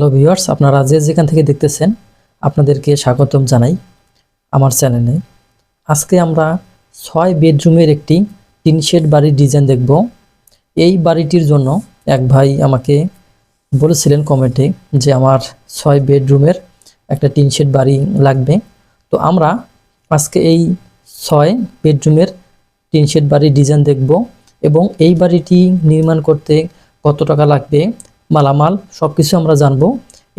Hello viewers, আপনারা যে যেখান থেকে দেখতেছেন, আপনাদেরকে স্বাগতম জানাই আমার চ্যানেলে। আজকে আমরা ছয় বেডরুমের একটি টিন বাড়ির ডিজাইন দেখব। এই বাড়িটির জন্য এক ভাই আমাকে বলেছিলেন কমেন্টে যে আমার ছয় বেডরুমের একটা টিন বাড়ি লাগবে। তো আমরা আজকে এই ছয় বেডরুমের টিন বাড়ির ডিজাইন দেখব এবং এই বাড়িটি নির্মাণ করতে কত টাকা লাগবে মালামাল সব কিছু আমরা জানব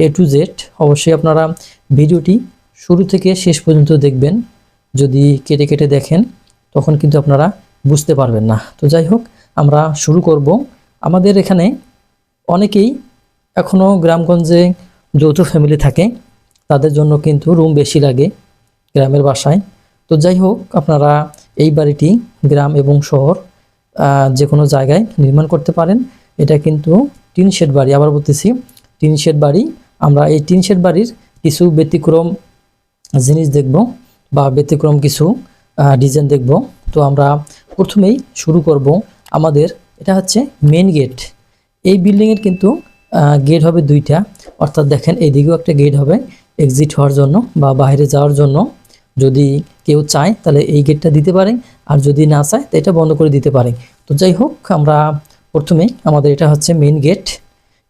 এ টু জেড অবশ্যই আপনারা ভিডিওটি শুরু থেকে শেষ পর্যন্ত দেখবেন। যদি কেটে কেটে দেখেন, তখন কিন্তু আপনারা বুঝতে পারবেন না। তো যাই হোক, আমরা শুরু করব। আমাদের এখানে অনেকেই এখনও গ্রামগঞ্জে যৌথ ফ্যামিলি থাকে। তাদের জন্য কিন্তু রুম বেশি লাগে গ্রামের বাসায়। তো যাই হোক, আপনারা এই বাড়িটি গ্রাম এবং শহর যে কোনো জায়গায় নির্মাণ করতে পারেন। এটা কিন্তু টিন শেড বাড়ি, আবার বলতেছি টিন শেড বাড়ি, আমরা এই টিন শেড বাড়ির কিছু ব্যতিক্রম জিনিস দেখব বা ব্যতিক্রম কিছু ডিজাইন দেখব। তো আমরা প্রথমেই শুরু করব আমাদের, এটা হচ্ছে মেন গেট এই বিল্ডিংয়ের কিন্তু গেট হবে দুইটা। অর্থাৎ দেখেন, এইদিকেও একটা গেট হবে এক্সিট হওয়ার জন্য বা বাইরে যাওয়ার জন্য। যদি কেউ চায়, তাহলে এই গেটটা দিতে পারে। আর যদি না চায়, তো এটা বন্ধ করে দিতে পারে। তো যাই হোক, আমরা প্রথমে আমাদের এটা হচ্ছে মেন গেট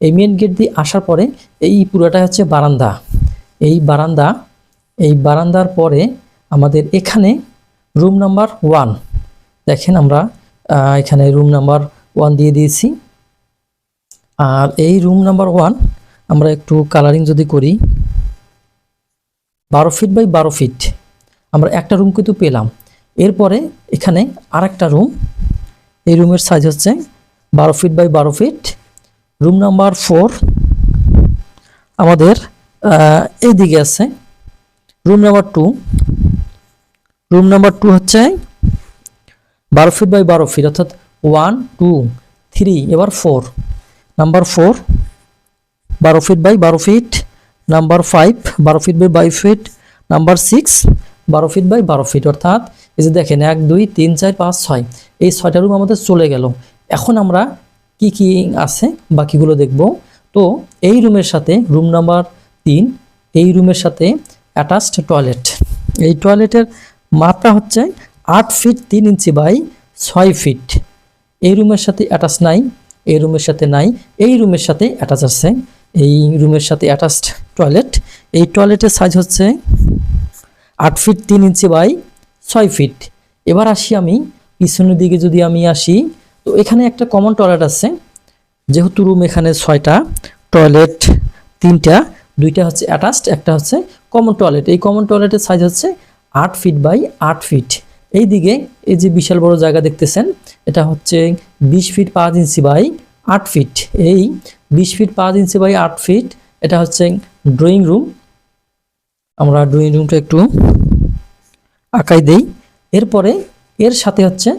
এই মেন গেট দিয়ে আসার পরে এই পুরোটা হচ্ছে বারান্দা। এই বারান্দা, এই বারান্দার পরে আমাদের এখানে রুম নাম্বার ওয়ান দেখেন আমরা এখানে রুম নাম্বার ওয়ান দিয়ে দিয়েছি। আর এই রুম নাম্বার ওয়ান আমরা একটু কালারিং যদি করি, বারো ফিট বাই বারো ফিট আমরা একটা রুম কিন্তু পেলাম। এরপরে এখানে আরেকটা রুম এই রুমের সাইজ হচ্ছে বারো ফিট বাই বারো ফিট রুম নাম্বার ফোর আমাদের আহ, এই দিকে আছে। Room number two room number two হচ্ছে বারো ফিট বাই বারো ফিট অর্থাৎ ওয়ান টু থ্রি এবার ফোর নাম্বার ফোর বারো ফিট বাই বারো ফিট নাম্বার ফাইভ বারো feet by by feet number six বারো ফিট বাই বারো ফিট অর্থাৎ এই যে দেখেন এক দুই তিন চার পাঁচ ছয় এই ছয়টা রুম আমাদের চলে গেল। এখন আমরা কি কি আছে, বাকিগুলো দেখব। তো এই রুমের সাথে, রুম নাম্বার তিন, এই রুমের সাথে অ্যাটাচড টয়লেট এই টয়লেটের মাপটা হচ্ছে আট ফিট তিন ইঞ্চি বাই ছয় ফিট এই রুমের সাথে অ্যাটাচ নাই, এই রুমের সাথে নাই, এই রুমের সাথে অ্যাটাচ আছে। এই রুমের সাথে অ্যাটাচড টয়লেট এই টয়লেটের সাইজ হচ্ছে আট ফিট তিন ইঞ্চি বাই ছয় ফিট এবার আসি আমি, পিছনের দিকে যদি আমি আসি তো এখানে একটা কমন টয়লেট আছে। যেহেতু রুম এখানে ছয়টা টয়লেট তিনটা, দুইটা হচ্ছে অ্যাটাচড একটা হচ্ছে কমন টয়লেট এই কমন টয়লেটের সাইজ হচ্ছে আট ফিট বাই আট ফিট এই দিকে এই যে বিশাল বড় জায়গা দেখতেছেন, এটা হচ্ছে বিশ ফিট পাঁচ ইঞ্চি বাই আট ফিট এই বিশ ফিট পাঁচ ইঞ্চি বাই আট ফিট এটা হচ্ছে ড্রয়িং রুম আমরা ড্রয়িং রুমটা একটু আঁকাই দেই। এরপরে এর সাথে হচ্ছে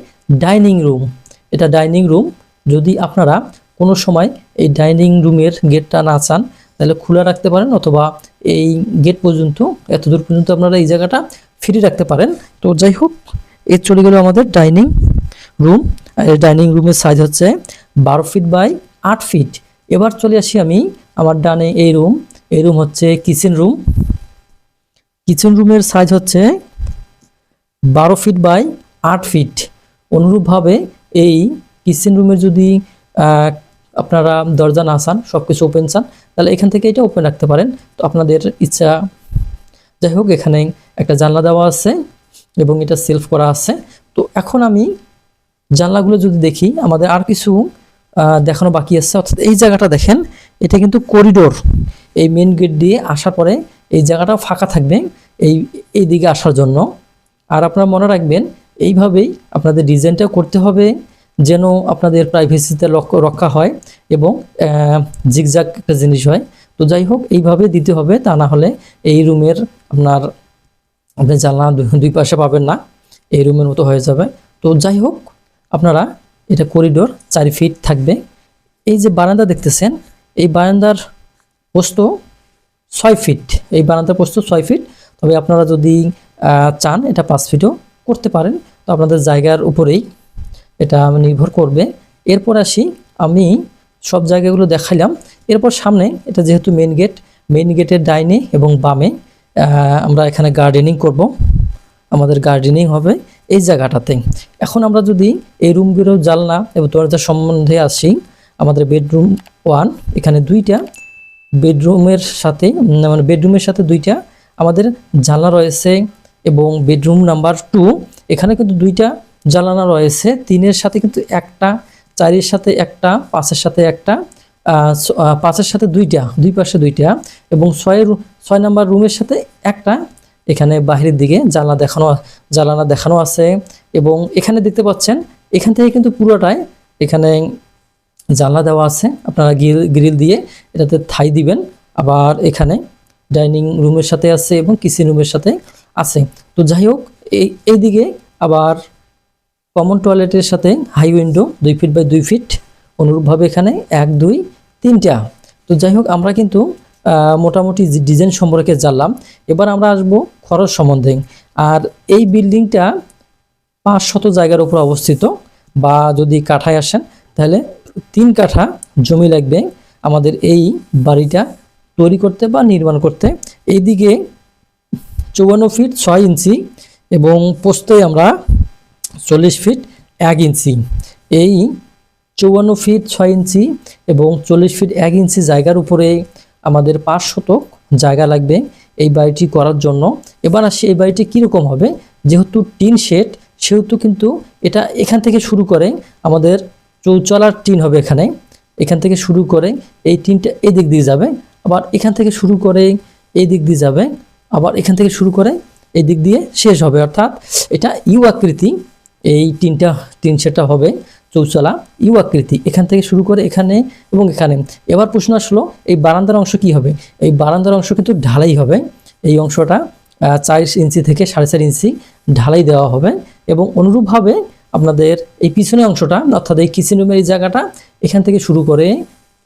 ডাইনিং রুম এটা ডাইনিং রুম। যদি আপনারা কোনো সময় এই ডাইনিং রুমের গেটটা না চান, তাহলে খোলা রাখতে পারেন অথবা এই গেট পর্যন্ত এত দূর পর্যন্ত আপনারা এই জায়গাটা ফ্রি রাখতে পারেন। তো যাই হোক এর চলে গেল আমাদের ডাইনিং রুম। আর ডাইনিং রুমের সাইজ হচ্ছে বারো ফিট বাই আট ফিট এবার চলে আসি আমি আমার ডানে এই রুম। এই রুম হচ্ছে কিচেন রুম কিচেন রুমের সাইজ হচ্ছে বারো ফিট বাই আট ফিট অনুরূপভাবে এই কিচেন রুমের যদি আপনারা দরজা না চান সব কিছু ওপেন চান, তাহলে এখান থেকে এটা ওপেন রাখতে পারেন। তো আপনাদের ইচ্ছা, যাই হোক, এখানে একটা জানলা দেওয়া আছে এবং এটা সেলফ করা আছে। তো এখন আমি জানলাগুলো যদি দেখি, আমাদের আর কিছু দেখানো বাকি আছে। অর্থাৎ এই জায়গাটা দেখেন, এটা কিন্তু করিডোর এই মেন গেট দিয়ে আসার পরে এই জায়গাটা ফাঁকা থাকবে এই এই দিকে আসার জন্য। আর আপনারা মনে রাখবেন এইভাবেই আপনাদের ডিজাইনটা করতে হবে যেন আপনাদের প্রাইভেসিতে রক্ষা হয় এবং জিগজাগ একটা জিনিস হয়। তো যাই হোক, এইভাবে দিতে হবে, তা না হলে এই রুমের আপনার আপনি জানলা দুই পাশে পাবেন না, এই রুমের মতো হয়ে যাবে। তো যাই হোক, আপনারা এটা করিডোর চারি ফিট থাকবে। এই যে বারান্দা দেখতেছেন, এই বারান্দার পোস্ত ছয় ফিট এই বারান্দার পোস্ত ছয় ফিট তবে আপনারা যদি চান, এটা পাঁচ ফিটও করতে পারেন। তো আপনাদের জায়গার উপরেই এটা নির্ভর করবে। এরপর আসি, আমি সব জায়গাগুলো দেখাইলাম। এরপর সামনে এটা যেহেতু মেন গেট মেন গেটের ডাইনে এবং বামে আমরা এখানে গার্ডেনিং করব। আমাদের গার্ডেনিং হবে এই জায়গাটাতে। এখন আমরা যদি এই রুমগুলো জানলা এবং দরজা সম্বন্ধে আসি, আমাদের বেডরুম ওয়ান এখানে দুইটা। বেডরুমের সাথে মানে বেডরুমের সাথে দুইটা। আমাদের জানলা রয়েছে এবং বেডরুম নাম্বার টু এখানে কিন্তু দুইটা জানালা রয়েছে। তিনের সাথে কিন্তু একটা, চারের সাথে একটা, পাঁচের সাথে একটা পাঁচের সাথে দুইটা, দুই পাশে দুইটা এবং ছয়ের ছয় নাম্বার রুমের সাথে একটা এখানে বাহিরের দিকে জানলা দেখানো জানালা দেখানো আছে এবং এখানে দেখতে পাচ্ছেন, এখান থেকে কিন্তু পুরোটাই এখানে জানলা দেওয়া আছে। আপনারা গ্রিল গ্রিল দিয়ে এটাতে থাই দিবেন। আবার এখানে ডাইনিং রুমের সাথে আছে এবং কিচেন রুমের সাথে আছে। তো যাই হোক, এই, এইদিকে আবার কমন টয়লেটের সাথে হাই উইন্ডো দুই ফিট বাই দুই ফিট অনুরূপভাবে এখানে এক, দুই, তিনটা। তো যাই হোক, আমরা কিন্তু মোটামুটি ডিজাইন সম্পর্কে জানলাম। এবার আমরা আসব খরচ সম্বন্ধে। আর এই বিল্ডিংটা পাঁচ শত জায়গার উপর অবস্থিত, বা যদি কাঠায় আসেন, তাহলে তিন কাঠা জমি লাগবে আমাদের এই বাড়িটা তৈরি করতে বা নির্মাণ করতে। এইদিকে চৌবান্ন ফিট ছয় ইঞ্চি এবং পোস্তে আমরা চল্লিশ ফিট এক ইঞ্চি। এই চৌবান্ন ফিট ছয় ইঞ্চি এবং চল্লিশ ফিট এক ইঞ্চি জায়গার উপরে আমাদের পাঁচ শতক জায়গা লাগবে এই বাড়িটি করার জন্য। এবার আসি এই বাড়িটি কীরকম হবে? যেহেতু টিন শেড, সেহেতু কিন্তু এটা এখান থেকে শুরু করে আমাদের চৌচলার টিন হবে এখানে। এখান থেকে শুরু করে এই টিনটা এই দিক দিয়ে যাবে। আবার এখান থেকে শুরু করে এই দিক দিয়ে যাবে। আবার এখান থেকে শুরু করে এই দিক দিয়ে শেষ হবে। অর্থাৎ এটা ইউ আকৃতি, এই তিনটা, তিন সেটটা হবে চৌচলা, ইউ আকৃতি। এখান থেকে শুরু করে এখানে এবং এখানে। এবার প্রশ্ন আসলো, এই বারান্দার অংশ কি হবে? এই বারান্দার অংশ কিন্তু ঢালাই হবে। এই অংশটা চার ইঞ্চি থেকে সাড়ে চার ইঞ্চি ঢালাই দেওয়া হবে এবং অনুরূপভাবে আপনাদের এই পিছনের অংশটা, অর্থাৎ এই কিচেন রুমের এই জায়গাটা, এখান থেকে শুরু করে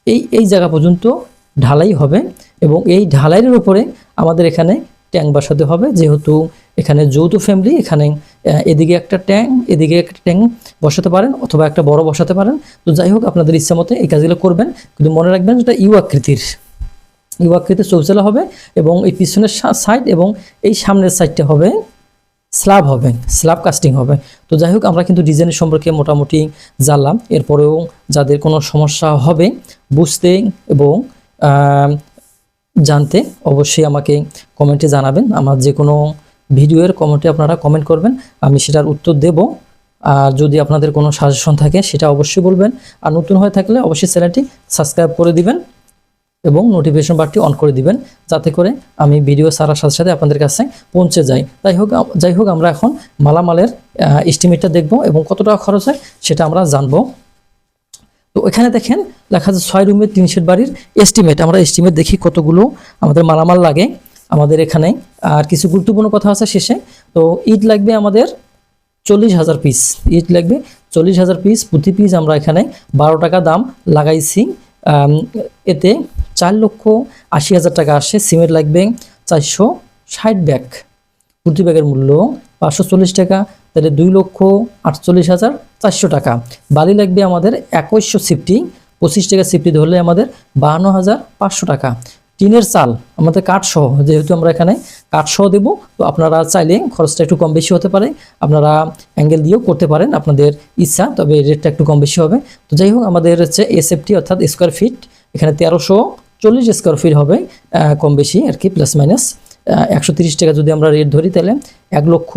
এই এই জায়গা পর্যন্ত ঢালাই হবে এবং এই ঢালাইয়ের উপরে আমাদের এখানে ট্যাঙ্ক বসাতে হবে। যেহেতু এখানে যৌথ ফ্যামিলি এখানে এদিকে একটা ট্যাঙ্ক, এদিকে একটা ট্যাঙ্ক বসাতে পারেন অথবা একটা বড় বসাতে পারেন। তো যাই হোক, আপনাদের ইচ্ছা মতো এই কাজগুলো করবেন। কিন্তু মনে রাখবেন যেটা ইউ আকৃতির। ইউ আকৃতির চৌচালা হবে এবং এই পিছনের সাইড এবং এই সামনের সাইডটা হবে স্ল্যাব হবে স্ল্যাব কাস্টিং হবে। তো যাই হোক, আমরা কিন্তু ডিজাইনের সম্পর্কে মোটামুটি জানলাম। এরপরেও যাদের কোনো সমস্যা হবে, বুঝতে এবং জানতে অবশ্যই আমাকে কমেন্টে জানাবেন। আমার যে কোনো ভিডিওর কমেন্টে আপনারা কমেন্ট করবেন। আমি সেটার উত্তর দেব। আর যদি আপনাদের কোনো সাজেশন থাকে, সেটা অবশ্যই বলবেন। আর নতুন হয়ে থাকলে অবশ্যই চ্যানেলটি সাবস্ক্রাইব করে দিবেন এবং নোটিফিকেশন বারটি অন করে দিবেন, যাতে করে আমি ভিডিও সারার সাথে সাথে আপনাদের কাছে পৌঁছে যাই। তাই হোক, যাই হোক, আমরা এখন মালামালের এস্টিমেটটা দেখব এবং কত টাকা খরচ হয় সেটা আমরা জানব। তো এখানে দেখেন লেখা আছে ছয় রুমের তিন শেড বাড়ির এস্টিমেট আমরা এস্টিমেট দেখি কতগুলো আমাদের মালামাল লাগে আমাদের এখানে। আর কিছু গুরুত্বপূর্ণ কথা আছে শেষে। তো ইট লাগবে আমাদের চল্লিশ হাজার পিস ইট লাগবে চল্লিশ হাজার পিস প্রতি পিস আমরা এখানে বারো টাকা দাম লাগাইছি। এতে চার লক্ষ আশি হাজার টাকা আসে। সিমেন্ট লাগবে চারশো ষাট ব্যাগ। প্রতি ব্যাগের মূল্য পাঁচশো চল্লিশ টাকা। তাহলে দুই লক্ষ আটচল্লিশ হাজার চারশো টাকা। বালি লাগবে আমাদের একুশশো সিফটি, পঁচিশ টাকা সিফটি ধরলে আমাদের বাহান্ন হাজার পাঁচশো টাকা। টিনের চাল, আমাদের কাঠসহ, যেহেতু আমরা এখানে কাঠসহ দেবো, তো আপনারা চাইলে খরচটা একটু কম বেশি হতে পারে। আপনারা অ্যাঙ্গেল দিয়েও করতে পারেন, আপনাদের ইচ্ছা, তবে রেটটা একটু কম বেশি হবে। তো যাই হোক, আমাদের হচ্ছে এসএফটি অর্থাৎ স্কোয়ার ফিট এখানে তেরোশো চল্লিশ স্কোয়ার ফিট হবে কম বেশি আর কি প্লাস মাইনাস একশো টাকা যদি আমরা রেট ধরি, তাহলে এক লক্ষ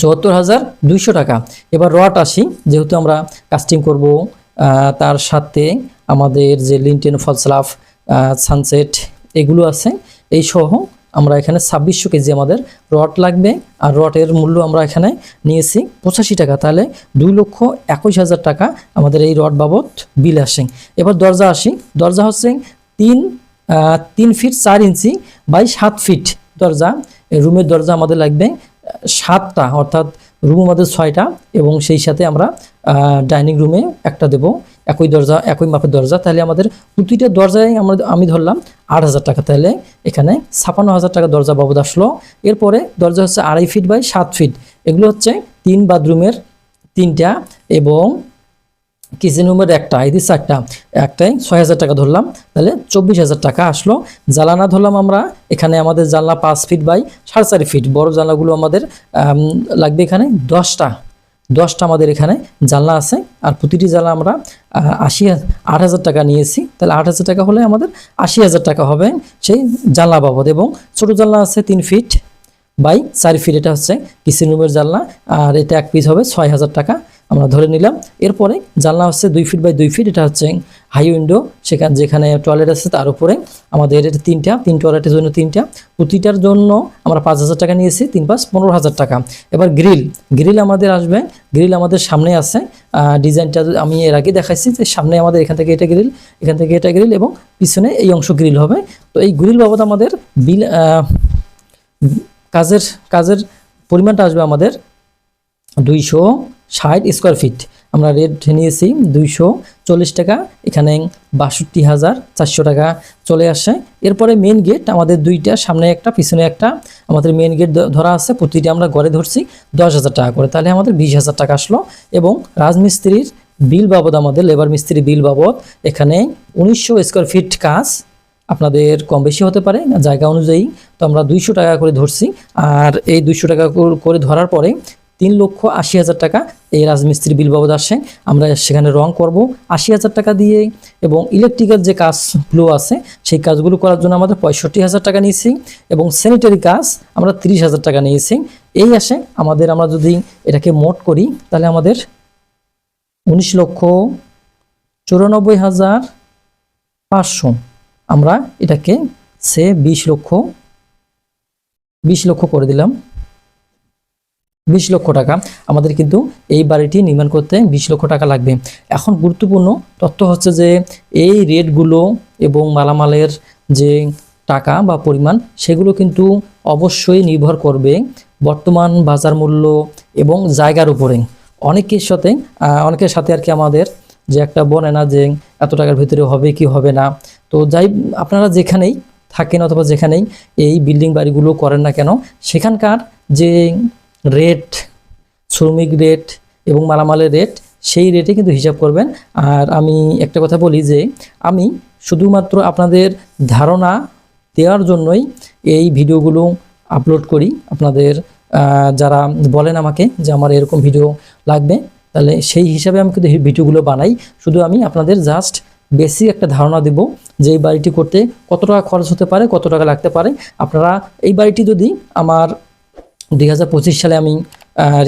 চুয়াত্তর হাজার দুইশো টাকা। এবার রড আসি, যেহেতু আমরা কাস্টিং করব তার সাথে আমাদের যে লিনটেন, ফলসলাফ সানসেট, এগুলো আছে। এই সহ আমরা এখানে ছাব্বিশশো কেজি আমাদের রড লাগবে, আর রটের মূল্য আমরা এখানে নিয়েছি পঁচাশি টাকা। তাহলে দুই লক্ষ একুশ হাজার টাকা আমাদের এই রড বাবদ বিল আসে। এবার দরজা আসি। দরজা হচ্ছে তিন তিন ফিট চার ইঞ্চি বাই সাত ফিট দরজা। রুমের দরজা আমাদের লাগবে সাতটা, অর্থাৎ রুম আমাদের ছয়টা এবং সেই সাথে আমরা ডাইনিং রুমে একটা দেব, একই দরজা, একই মাপের দরজা। তাহলে আমাদের প্রতিটা দরজায় আমরা, আমি ধরলাম আট হাজার টাকা। তাহলে এখানে ছাপান্ন হাজার টাকা দরজা বাবদ আসলো। এরপরে দরজা হচ্ছে আড়াই ফিট বাই সাত ফিট এগুলো হচ্ছে তিন বাথরুমের তিনটা এবং কিচেন রুমের একটা দিয়ে চারটা একটাই ছয় হাজার টাকা ধরলাম, তাহলে চব্বিশ হাজার টাকা আসলো। জ্বালানা ধরলাম আমরা, এখানে আমাদের জানলা পাঁচ ফিট বাই সাড়ে চারি ফিট বড় জানলাগুলো আমাদের লাগবে এখানে দশটা দশটা আমাদের এখানে জানলা আছে, আর প্রতিটি জানলা আমরা আশি আট হাজার টাকা নিয়েছি, তাহলে আট হাজার টাকা হলে আমাদের আশি হাজার টাকা হবে সেই জানলা বাবদ, এবং ছোটো জানলা আছে তিন ফিট বাই চার ফিট এটা হচ্ছে কিচেন রুমের জানলা আর এটা এক পিস হবে ছয় হাজার টাকা। আমরা ধরে নিলাম। এরপরে জানলা হচ্ছে দুই ফিট বাই দুই ফিট এটা হচ্ছে হাই উইন্ডো সেখানে যেখানে টয়লেট আছে তার উপরে। আমাদের এটা তিনটা, তিন টয়লেটের জন্য তিনটা। প্রতিটার জন্য আমরা পাঁচ হাজার টাকা নিয়েছি, তিন পাঁচ পনেরো হাজার টাকা। এবার গ্রিল গ্রিল আমাদের আসবে গ্রিল আমাদের সামনে আছে। ডিজাইনটা আমি এর আগে দেখাইছি যে সামনে আমাদের এখান থেকে এটা গ্রিল এখান থেকে এটা গ্রিল এবং পিছনে এই অংশ গ্রিল হবে। তো এই গ্রিল বাবদ আমাদের বিল কাজের কাজের পরিমাণটা আসবে আমাদের দুইশো ষাট স্কোয়ার ফিট আমরা রেট নিয়েছি দুইশো চল্লিশ টাকা। এখানে বাষট্টি হাজার চারশো টাকা চলে আসে। এরপরে মেন গেট আমাদের দুইটা, সামনে একটা, পিছনে একটা। আমাদের মেন গেট ধরা আছে, প্রতিটি আমরা গড়ে ধরছি দশ হাজার টাকা করে। তাহলে আমাদের বিশ হাজার টাকা আসলো এবং রাজমিস্ত্রির বিল বাবদ, আমাদের লেবার মিস্ত্রি বিল বাবদ, এখানে উনিশশো স্কোয়ার ফিট কাজ আপনাদের কম বেশি হতে পারে জায়গা অনুযায়ী। তো আমরা দুইশো টাকা করে ধরছি। আর এই দুইশো টাকা কর- ধরার পরে তিন লক্ষ আশি হাজার টাকা এই রাজমিস্ত্রি বিল বাবদ আসে আমরা সেখানে রং করব। আশি হাজার টাকা দিয়ে এবং ইলেকট্রিক্যাল যে কাজগুলো আছে, সেই কাজগুলো করার জন্য আমাদের পঁয়ষট্টি হাজার টাকা নিয়েছি এবং স্যানিটারি কাজ আমরা তিরিশ হাজার টাকা নিয়েছি। এই আসে আমাদের আমরা যদি এটাকে মোট করি, তাহলে আমাদের উনিশ লক্ষ চুরানব্বই হাজার পাঁচশো আমরা এটাকে সে বিশ লক্ষ বিশ লক্ষ করে দিলাম। বিশ লক্ষ টাকা। আমাদের কিন্তু এই বাড়িটি নির্মাণ করতে বিশ লক্ষ টাকা লাগবে। এখন গুরুত্বপূর্ণ তথ্য হচ্ছে যে, এই রেটগুলো এবং মালামালের যে টাকা বা পরিমাণ, সেগুলো কিন্তু অবশ্যই নির্ভর করবে বর্তমান বাজার মূল্য এবং জায়গার উপরে। অনেকের সাথে অনেকের সাথে আর কি আমাদের যে একটা বনে না যে এত টাকার ভিতরে হবে কি হবে না। তো যাই, আপনারা যেখানেই থাকেন অথবা যেখানেই এই বিল্ডিং বাড়িগুলো করেন না কেন, সেখানকার যে রেট শ্রমিক রেট এবং মালামালের রেট সেই রেটে কিন্তু হিসাব করবেন। আর আমি একটা কথা বলি যে, আমি শুধুমাত্র আপনাদের ধারণা দেওয়ার জন্যই এই ভিডিওগুলো আপলোড করি। আপনাদের যারা বলেন আমাকে যে আমার এরকম ভিডিও লাগবে, তাহলে সেই হিসাবে আমি কিন্তু ভিডিওগুলো বানাই। শুধু আমি আপনাদের জাস্ট বেসিক একটা ধারণা দেব যে এই বাড়িটি করতে কত টাকা খরচ হতে পারে, কত টাকা লাগতে পারে। আপনারা এই বাড়িটি যদি আমার দুই হাজার পঁচিশ সালে আমি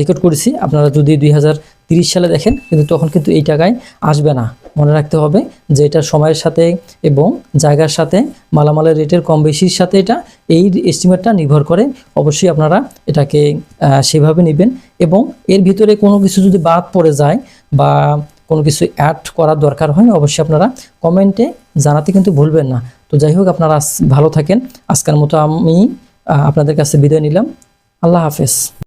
রেকর্ড করেছি। আপনারা যদি দুই সালে দেখেন, কিন্তু তখন কিন্তু এই টাকায় আসবে না। মনে রাখতে হবে যে এটা সময়ের সাথে এবং জায়গার সাথে, মালামালের রেটের কম বেশির সাথে এটা, এই এস্টিমেটটা নির্ভর করে। অবশ্যই আপনারা এটাকে সেভাবে নেবেন এবং এর ভিতরে কোনো কিছু যদি বাদ পড়ে যায় বা কোনো কিছু অ্যাড করার দরকার হয়, অবশ্যই আপনারা কমেন্টে জানাতে কিন্তু ভুলবেন না। তো যাই হোক, আপনারা ভালো থাকেন। আজকের মতো আমি আপনাদের কাছে বিদায় নিলাম। Alávias